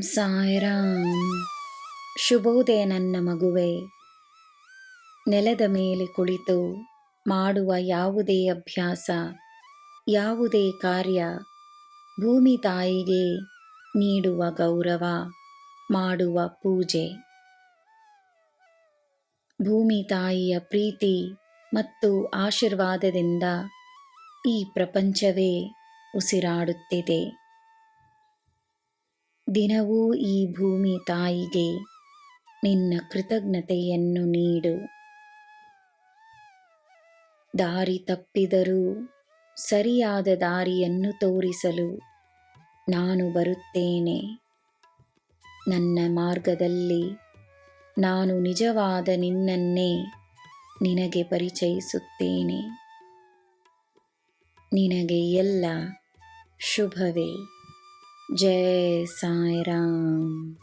ಸಾಯಿರಾಮ್. ಶುಭೋದಯ ನನ್ನ ಮಗುವೆ. ನೆಲದ ಮೇಲೆ ಕುಳಿತು ಮಾಡುವ ಯಾವುದೇ ಅಭ್ಯಾಸ, ಯಾವುದೇ ಕಾರ್ಯ ಭೂಮಿ ತಾಯಿಗೆ ನೀಡುವ ಗೌರವ, ಮಾಡುವ ಪೂಜೆ. ಭೂಮಿ ತಾಯಿಯ ಪ್ರೀತಿ ಮತ್ತು ಆಶೀರ್ವಾದದಿಂದ ಈ ಪ್ರಪಂಚವೇ ಉಸಿರಾಡುತ್ತಿದೆ. ದಿನವೂ ಈ ಭೂಮಿ ತಾಯಿಗೆ ನಿನ್ನ ಕೃತಜ್ಞತೆಯನ್ನು ನೀಡು. ದಾರಿ ತಪ್ಪಿದರೂ ಸರಿಯಾದ ದಾರಿಯನ್ನು ತೋರಿಸಲು ನಾನು ಬರುತ್ತೇನೆ. ನನ್ನ ಮಾರ್ಗದಲ್ಲಿ ನಾನು ನಿಜವಾದ ನಿನ್ನನ್ನೇ ನಿನಗೆ ಪರಿಚಯಿಸುತ್ತೇನೆ. ನಿನಗೆ ಎಲ್ಲ ಶುಭವೇ. जय साईं राम